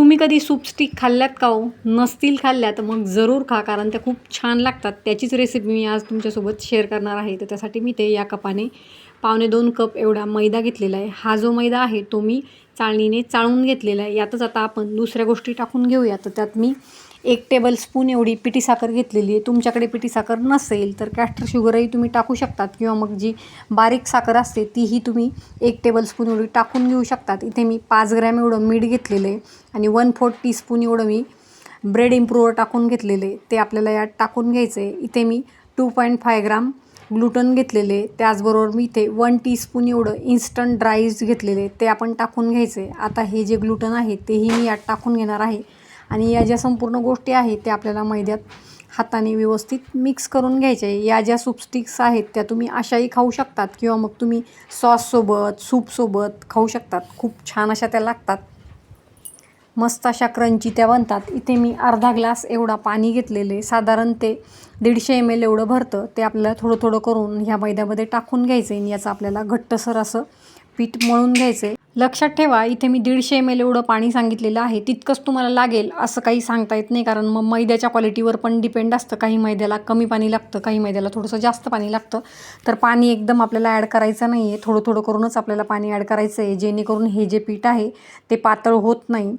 तुम्ही कधी soup stick खाल्ल्यात का हो? नसतील खाल्ल्या तर मग जरूर खा कारण त्या खूप छान लागतात. त्याचीच रेसिपी मी आज तुमच्यासोबत शेअर करणार आहे. तर त्यासाठी मी ते या कपाने पावणे दोन कप एवढा मैदा घेतलेला आहे. हा जो मैदा आहे तो मी चाळणीने चाळून घेतलेला आहे. यातच आता आपण दुसऱ्या गोष्टी टाकून घेऊया. तर त्यात मी एक टेबल स्पून एवढी पिठी साखर घेतलेली आहे. तुमच्याकडे पिठी साखर नसेल तर कॅस्टर शुगरही तुम्ही टाकू शकतात किंवा मग जी बारीक साखर असते तीही तुम्ही एक टेबल स्पून एवढी टाकून घेऊ शकतात. इथे मी पाच ग्रॅम एवढं मीठ घेतलेलं आहे आणि वन फोर्थ टीस्पून एवढं मी ब्रेड इम्प्रूवर टाकून घेतलेले ते आपल्याला यात टाकून घ्यायचं आहे इथे मी two point five gram gluten घेतलेले त्याचबरोबर मी इथे वन टीस्पून एवढं इन्स्टंट ड्राईज घेतलेले ते आपण टाकून घ्यायचे आता हे जे ग्लुटन आहे तेही मी यात टाकून घेणार आहे. आणि या ज्या संपूर्ण गोष्टी आहेत त्या आपल्याला मैद्यात हाताने व्यवस्थित मिक्स करून घ्यायच्या आहे या ज्या सूपस्टिक्स आहेत त्या तुम्ही अशाही खाऊ शकतात किंवा मग तुम्ही सॉससोबत सूपसोबत खाऊ शकतात. खूप छान अशा त्या लागतात. मस्त अशा क्रंची त्या बनतात. इथे मी अर्धा ग्लास एवढा पाणी घेतलेले साधारण ते दीडशे एम एल एवढं भरतं. ते आपल्याला थोडं थोडं करून ह्या मैद्यामध्ये टाकून घ्यायचं आहे आणि याचं आपल्याला घट्टसर असं पीठ मळून घ्यायचं आहे लक्षात ठेवा इथे मी दीडशे एम एल एवढं पाणी सांगितलेलं आहे. तितकंच तुम्हाला लागेल असं काही सांगता येत नाही कारण मग मैद्याच्या क्वालिटीवर पण डिपेंड असतं. काही मैद्याला कमी पाणी लागतं काही मैद्याला थोडंसं जास्त पाणी लागतं. तर पाणी एकदम आपल्याला ॲड करायचं नाही आहे थोडं थोडं करूनच आपल्याला पाणी ॲड करायचं आहे जेणेकरून हे जे पीठ आहे ते पातळ होत नाही.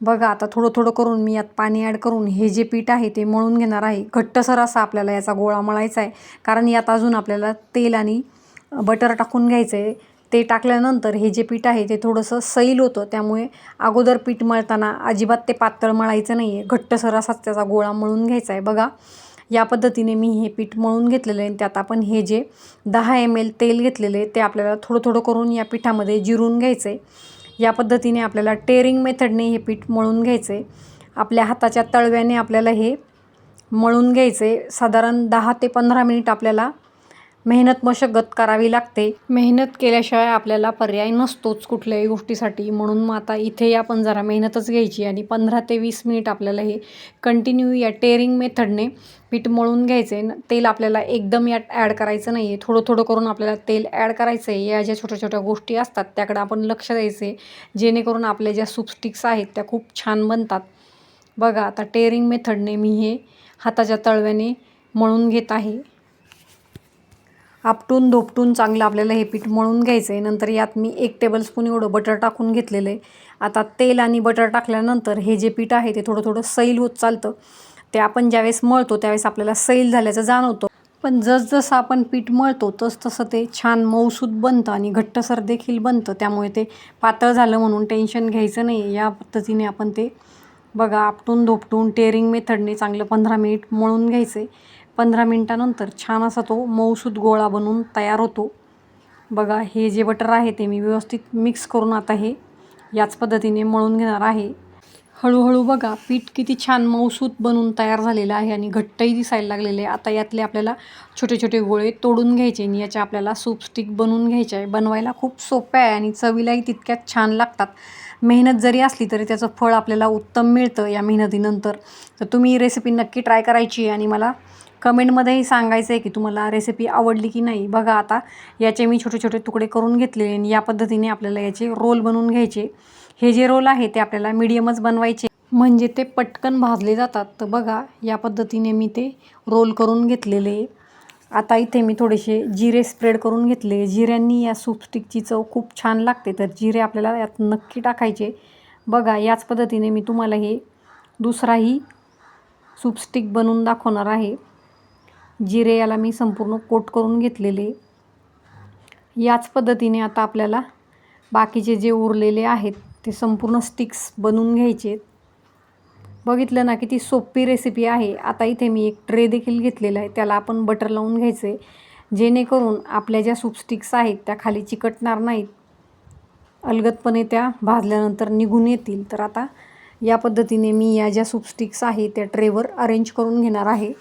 बघा आता थोडं थोडं करून मी यात पाणी ॲड करून हे जे पीठ आहे ते मळून घेणार आहे. घट्टसर असा आपल्याला याचा गोळा मळायचा आहे कारण यात अजून आपल्याला तेल आणि बटर टाकून घ्यायचं आहे ते टाकल्यानंतर हे जे पीठ आहे ते थोडंसं सैल होतं. त्यामुळे अगोदर पीठ मळताना अजिबात ते पातळ मळायचं नाही आहे घट्टसर असाच त्याचा गोळा मळून घ्यायचा आहे. बघा या पद्धतीने मी हे पीठ मळून घेतलेलं आहे त्यात आपण हे जे दहा एम एल तेल घेतलेले आहे ते आपल्याला थोडं थोडं करून या पिठामध्ये जिरून घ्यायचं आहे या पद्धतीने आपल्याला टेरिंग मेथडने हे पीठ मळून घ्यायचं आहे आपल्या हाताच्या तळव्याने आपल्याला हे मळून घ्यायचं आहे साधारण दहा ते पंधरा मिनिट आपल्याला मेहनत मशगत करावी लागते. मेहनत केल्याशिवाय आपल्याला पर्याय नसतोच कुठल्याही गोष्टीसाठी. म्हणून मग आता इथे आपण जरा मेहनतच घ्यायची आणि पंधरा ते वीस मिनिट आपल्याला हे कंटिन्यू या टेरिंग मेथडने पीठ मळून घ्यायचे तेल आपल्याला एकदम यात ॲड करायचं नाही आहे थोडं थोडं करून आपल्याला तेल ॲड करायचं आहे या ज्या छोट्या छोट्या गोष्टी असतात त्याकडे आपण लक्ष द्यायचे जेणेकरून आपल्या ज्या सुपस्टिक्स आहेत त्या खूप छान बनतात. बघा आता टेरिंग मेथडने मी हे हाताच्या तळव्याने मळून घेत आहे. आपटून धोपटून चांगलं आपल्याला हे पीठ मळून घ्यायचं आहे नंतर यात मी एक टेबलस्पून एवढं बटर टाकून घेतलेलं आहे आता तेल आणि बटर टाकल्यानंतर हे जे पीठ आहे ते थोडं थोडं सैल होत चालतं. ते आपण ज्यावेळेस मळतो त्यावेळेस आपल्याला सैल झाल्याचं जाणवतो. पण जसजसं आपण पीठ मळतो तस तसं ते छान मऊसूद बनतं आणि घट्टसर देखील बनतं. त्यामुळे ते पातळ झालं म्हणून टेन्शन घ्यायचं नाही या पद्धतीने आपण ते बघा आपटून धोपटून टेअरिंग मेथडने चांगलं पंधरा मिनिट मळून घ्यायचं आहे पंधरा मिनटानंतर छान असा तो मऊसूद गोळा बनवून तयार होतो. बघा हे जे बटर आहे ते मी व्यवस्थित मिक्स करून आता हे याच पद्धतीने मळून घेणार आहे. हळूहळू बघा पीठ किती छान मऊसूत बनून तयार झालेलं आहे आणि घट्टही दिसायला लागलेले आहे. आता यातले आपल्याला छोटे छोटे गोळे तोडून घ्यायचे आणि याच्या आपल्याला सूप स्टिक बनवून घ्यायचे आहे. बनवायला खूप सोप्या आहे आणि चवीलाही तितक्यात छान लागतात. मेहनत जरी असली तरी त्याचं फळ आपल्याला उत्तम मिळतं या मेहनतीनंतर. तर तुम्ही ही रेसिपी नक्की ट्राय करायची आणि मला कमेंटमध्येही सांगायचं आहे की तुम्हाला रेसिपी आवडली की नाही बघा आता. याचे मी छोटे छोटे तुकडे करून घेतले आणि या पद्धतीने आपल्याला याचे रोल बनवून घ्यायचे. हे जे रोल आहे ते आपल्याला मीडियमच बनवायचे. म्हणजे ते पटकन भाजले जातात. तर बघा या पद्धतीने मी ते रोल करून घेतलेले. आता इथे मी थोडेसे जिरे स्प्रेड करून घेतले. जिऱ्यांनी या सूपस्टिकची चव खूप छान लागते. तर जिरे आपल्याला यात नक्की टाकायचे. बघा याच पद्धतीने मी तुम्हाला हे दुसराही सूपस्टिक बनवून दाखवणार आहे. जिरे याला मी संपूर्ण कोट करून घेतलेले. याच पद्धतीने आता आपल्याला बाकीचे जे उरलेले आहेत ते संपूर्ण स्टिक्स बनवून घ्यायचे बघितलं ना किती सोपी रेसिपी आहे. आता इथे मी एक ट्रे देखील घेतलेला आहे. त्याला आपण बटर लावून घ्यायचं आहे जेणेकरून आपल्या ज्या सूपस्टिक्स आहेत त्या खाली चिकटणार नाहीत. अलगदपणे त्या भाजल्यानंतर निघून येतील. तर आता या पद्धतीने मी या ज्या सूपस्टिक्स आहे त्या ट्रेवर अरेंज करून घेणार आहे.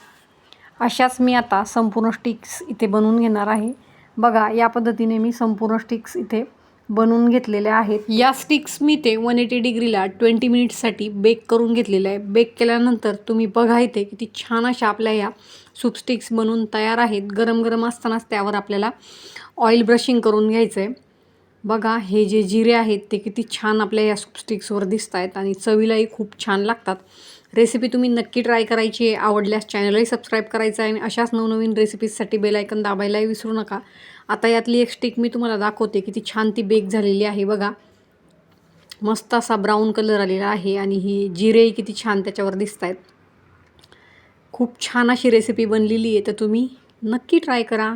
अशाच मी आता संपूर्ण स्टिक्स इथे बनवून घेणार आहे. बघा या पद्धतीने मी संपूर्ण स्टिक्स इथे बनवून घेतलेल्या आहेत. या स्टिक्स मी ते वन एटी डिग्रीला ट्वेंटी मिनिट्ससाठी बेक करून घेतलेलं आहे. बेक केल्यानंतर तुम्ही बघा इथे किती छान अशा आपल्या या सूप स्टिक्स बनवून तयार आहेत. गरम गरम असतानाच त्यावर आपल्याला ऑइल ब्रशिंग करून घ्यायचं आहे बघा हे जे जिरे आहेत ते किती छान आपल्या या स्टिक्सवर दिसत आहेत आणि चवीलाही खूप छान लागतात. रेसिपी तुम्ही नक्की ट्राय करायची आहे. आवडल्यास चॅनलही सबस्क्राईब करायचं आहे आणि अशाच नवनवीन रेसिपीजसाठी बेलायकन दाबायलाही विसरू नका. आता यातली एक स्टिक मी तुम्हाला दाखवते. किती छान ती बेक झालेली आहे बघा. मस्त असा ब्राऊन कलर आलेला आहे आणि ही जिरेही किती छान त्याच्यावर दिसत आहेत खूप छान अशी रेसिपी बनलेली आहे. तर तुम्ही नक्की ट्राय करा.